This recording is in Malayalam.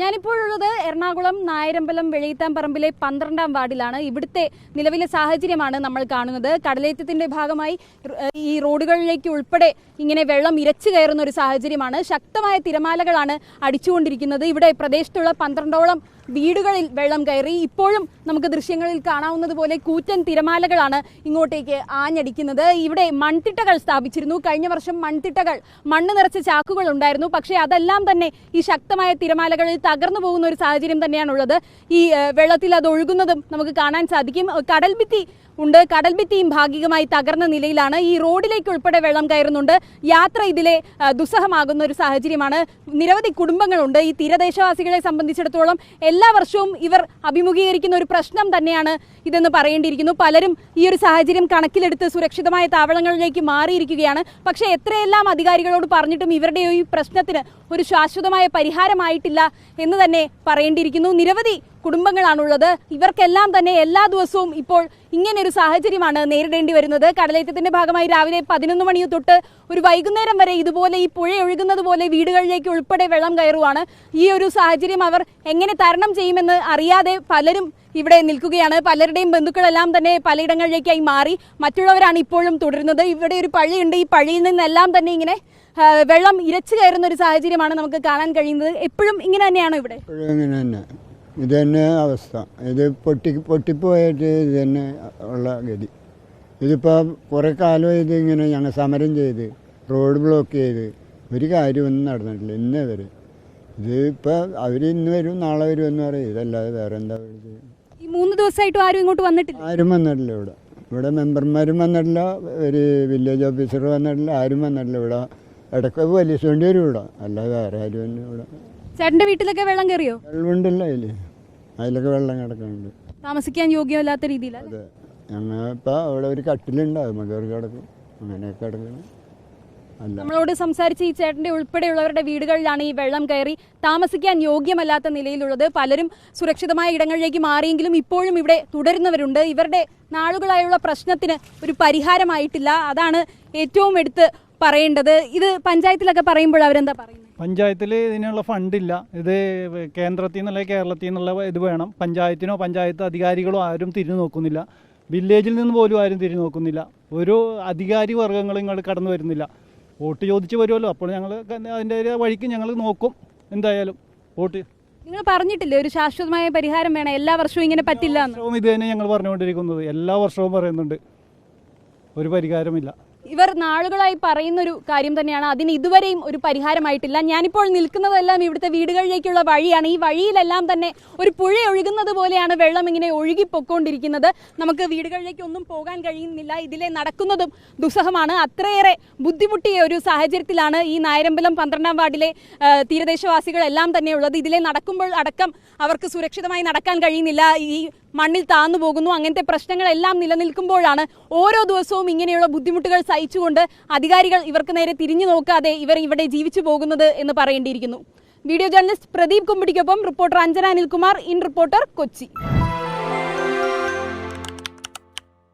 ഞാനിപ്പോഴുള്ളത് എറണാകുളം നായരമ്പലം വെളിയത്താംപറമ്പിലെ പന്ത്രണ്ടാം വാർഡിലാണ്. ഇവിടുത്തെ നിലവിലെ സാഹചര്യമാണ് നമ്മൾ കാണുന്നത്. കടലേറ്റത്തിന്റെ ഭാഗമായി ഈ റോഡുകളിലേക്ക് ഉൾപ്പെടെ ഇങ്ങനെ വെള്ളം ഇരച്ചു കയറുന്ന ഒരു സാഹചര്യമാണ്. ശക്തമായ തിരമാലകളാണ് അടിച്ചുകൊണ്ടിരിക്കുന്നത്. ഇവിടെ പ്രദേശത്തുള്ള പന്ത്രണ്ടോളം വീടുകളിൽ വെള്ളം കയറി ഇപ്പോഴും നമുക്ക് ദൃശ്യങ്ങളിൽ കാണാവുന്നത് പോലെ കൂറ്റൻ തിരമാലകളാണ് ഇങ്ങോട്ടേക്ക് ആഞ്ഞടിക്കുന്നത്. ഇവിടെ മൺതിട്ടകൾ സ്ഥാപിച്ചിരുന്നു. കഴിഞ്ഞ വർഷം മൺതിട്ടകൾ മണ്ണ് നിറച്ച ചാക്കുകൾ ഉണ്ടായിരുന്നു. പക്ഷേ അതെല്ലാം തന്നെ ഈ ശക്തമായ തിരമാലകളിൽ തകർന്നു പോകുന്ന ഒരു സാഹചര്യം തന്നെയാണുള്ളത്. ഈ വെള്ളത്തിൽ അത് ഒഴുകുന്നതും നമുക്ക് കാണാൻ സാധിക്കും. കടൽ ഭിത്തി ഉണ്ട്. കടൽഭിത്തിയും ഭാഗികമായി തകർന്ന നിലയിലാണ് ഈ റോഡിലേക്ക് ഉൾപ്പെടെ വെള്ളം കയറുന്നുണ്ട്. യാത്ര ഇതിലെ ദുസ്സഹമാകുന്ന ഒരു സാഹചര്യമാണ്. നിരവധി കുടുംബങ്ങളുണ്ട്. ഈ തീരദേശവാസികളെ സംബന്ധിച്ചിടത്തോളം എല്ലാ വർഷവും ഇവർ അഭിമുഖീകരിക്കുന്ന ഒരു പ്രശ്നം തന്നെയാണ് ഇതെന്ന് പറയേണ്ടിയിരിക്കുന്നു. പലരും ഈ ഒരു സാഹചര്യം കണക്കിലെടുത്ത് സുരക്ഷിതമായ താവളങ്ങളിലേക്ക് മാറിയിരിക്കുകയാണ്. പക്ഷേ എത്രയെല്ലാം അധികാരികളോട് പറഞ്ഞിട്ടും ഇവരുടെ ഈ പ്രശ്നത്തിന് ഒരു ശാശ്വതമായ പരിഹാരമായിട്ടില്ല എന്ന് തന്നെ പറയേണ്ടിയിരിക്കുന്നു. നിരവധി കുടുംബങ്ങളാണുള്ളത്. ഇവർക്കെല്ലാം തന്നെ എല്ലാ ദിവസവും ഇപ്പോൾ ഇങ്ങനെ ഒരു സാഹചര്യമാണ് നേരിടേണ്ടി വരുന്നത്. കടലേറ്റത്തിന്റെ ഭാഗമായി രാവിലെ പതിനൊന്ന് മണി തൊട്ട് ഒരു വൈകുന്നേരം വരെ ഇതുപോലെ ഈ പുഴ ഒഴുകുന്നത് പോലെ വീടുകളിലേക്ക് ഉൾപ്പെടെ വെള്ളം കയറുവാണ്. ഈ ഒരു സാഹചര്യം അവർ എങ്ങനെ തരണം ചെയ്യുമെന്ന് അറിയാതെ പലരും ഇവിടെ നിൽക്കുകയാണ്. പലരുടെയും ബന്ധുക്കളെല്ലാം തന്നെ പലയിടങ്ങളിലേക്കായി മാറി. മറ്റുള്ളവരാണ് ഇപ്പോഴും തുടരുന്നത്. ഇവിടെ ഒരു പള്ളിയുണ്ട് ഈ പള്ളിയിൽ നിന്നെല്ലാം തന്നെ ഇങ്ങനെ വെള്ളം ഇരച്ചു കയറുന്ന ഒരു സാഹചര്യമാണ് നമുക്ക് കാണാൻ കഴിയുന്നത്. എപ്പോഴും ഇങ്ങനെ തന്നെയാണോ ഇവിടെ? ഇത് തന്നെ അവസ്ഥ. ഇത് പൊട്ടി പൊട്ടിപ്പോയിട്ട് ഇത് തന്നെ ഉള്ള ഗതി. ഇതിപ്പോൾ കുറേ കാലമായി ഇത് ഇങ്ങനെ ഞങ്ങൾ സമരം ചെയ്ത് റോഡ് ബ്ലോക്ക് ചെയ്ത് ഒരു കാര്യമൊന്നും നടന്നിട്ടില്ല. ഇന്നേ വരെ. ഇതിപ്പോൾ അവർ ഇന്ന് വരും നാളെ വരും എന്ന് പറയും. ഇതല്ലാതെ വേറെ എന്താ ഈ മൂന്ന് ദിവസമായിട്ടും ആരും ഇങ്ങോട്ട് വന്നിട്ടില്ല? ആരും വന്നിട്ടില്ല ഇവിടെ. ഇവിടെ മെമ്പർമാരും വന്നിട്ടില്ല ഒരു വില്ലേജ് ഓഫീസർ വന്നിട്ടില്ല ആരും വന്നിട്ടില്ല. ഇവിടെ ഇടയ്ക്ക് പോലീസ് വേണ്ടി വരും ഇവിടെ. അല്ലാതെ വേറെ ആരും ഇവിടെ. ചേട്ടന്റെ വീട്ടിലൊക്കെ വെള്ളം കയറിയോ? വെള്ളമുണ്ടല്ലോ അതിലൊക്കെ വെള്ളം കിടക്കുന്നുണ്ട് താമസിക്കാൻ യോഗ്യമല്ലാത്ത രീതിയിൽ അതെ. ഞങ്ങൾ അവിടെ ഒരു കട്ടിലുണ്ട്. അത് കയറി കിടക്കും. അങ്ങനെയൊക്കെ കിടക്കണം. നമ്മളോട് സംസാരിച്ച ഈ ചേട്ടന്റെ ഉൾപ്പെടെയുള്ളവരുടെ വീടുകളിലാണ് ഈ വെള്ളം കയറി താമസിക്കാൻ യോഗ്യമല്ലാത്ത നിലയിലുള്ളത്. പലരും സുരക്ഷിതമായ ഇടങ്ങളിലേക്ക് മാറിയെങ്കിലും ഇപ്പോഴും ഇവിടെ തുടരുന്നവരുണ്ട്. ഇവരുടെ നാളുകളായുള്ള പ്രശ്നത്തിന് ഒരു പരിഹാരമായിട്ടില്ല. അതാണ് ഏറ്റവും എടുത്ത് പറയേണ്ടത്. ഇത് പഞ്ചായത്തിലൊക്കെ പറയുമ്പോൾ അവരെന്താ പറയുന്നത്? പഞ്ചായത്തിൽ ഇതിനുള്ള ഫണ്ടില്ല. ഇത് കേന്ദ്രത്തിൽ നിന്നുള്ള കേരളത്തിൽ നിന്നുള്ള ഇത് വേണം. പഞ്ചായത്തിനോ പഞ്ചായത്ത് അധികാരികളോ ആരും തിരിഞ്ഞു നോക്കുന്നില്ല. വില്ലേജിൽ നിന്ന് പോലും ആരും തിരിഞ്ഞു നോക്കുന്നില്ല. ഒരു അധികാരി വർഗങ്ങൾ ഇങ്ങോട്ട് കടന്നു വരുന്നില്ല. വോട്ട് ചോദിച്ച് വരുമല്ലോ. അപ്പോൾ ഞങ്ങൾ അതിന്റെ ഒരു വഴിക്ക് ഞങ്ങൾ നോക്കും. എന്തായാലും വോട്ട് നിങ്ങൾ പറഞ്ഞിട്ടില്ലേ ഒരു ശാശ്വതമായ പരിഹാരം വേണം. എല്ലാ വർഷവും ഇങ്ങനെ പറ്റില്ല ഇത് തന്നെ ഞങ്ങൾ പറഞ്ഞുകൊണ്ടിരിക്കുന്നത്. എല്ലാ വർഷവും പറയുന്നുണ്ട്. ഒരു പരിഹാരമില്ല. ഇവർ നാളുകളായി പറയുന്ന ഒരു കാര്യം തന്നെയാണ്. അതിന് ഇതുവരെയും ഒരു പരിഹാരമായിട്ടില്ല. ഞാനിപ്പോൾ നിൽക്കുന്നതെല്ലാം ഇവിടുത്തെ വീടുകളിലേക്കുള്ള വഴിയാണ്. ഈ വഴിയിലെല്ലാം തന്നെ ഒരു പുഴ ഒഴുകുന്നത് പോലെയാണ് വെള്ളം ഇങ്ങനെ ഒഴുകി പൊക്കോണ്ടിരിക്കുന്നത് നമുക്ക് വീടുകളിലേക്ക് ഒന്നും പോകാൻ കഴിയുന്നില്ല. ഇതിലെ നടക്കുന്നതും ദുസ്സഹമാണ്. അത്രയേറെ ബുദ്ധിമുട്ടിയ ഒരു സാഹചര്യത്തിലാണ് ഈ നായരമ്പലം പന്ത്രണ്ടാം വാർഡിലെ തീരദേശവാസികളെല്ലാം തന്നെ ഉള്ളത്. ഇതിലെ നടക്കുമ്പോൾ അടക്കം അവർക്ക് സുരക്ഷിതമായി നടക്കാൻ കഴിയുന്നില്ല. ഈ മണ്ണിൽ താന്നു പോകുന്നു. അങ്ങനത്തെ പ്രശ്നങ്ങളെല്ലാം നിലനിൽക്കുമ്പോഴാണ് ഓരോ ദിവസവും ഇങ്ങനെയുള്ള ബുദ്ധിമുട്ടുകൾ സഹിച്ചുകൊണ്ട് അധികാരികൾ ഇവർക്ക് നേരെ തിരിഞ്ഞു നോക്കാതെ ഇവർ ഇവിടെ ജീവിച്ചു പോകുന്നത് എന്ന് പറയേണ്ടിയിരിക്കുന്നു. Video journalist Pradeep കുമ്പിടിക്കൊപ്പം reporter Anjana Anilkumar in reporter Kochi.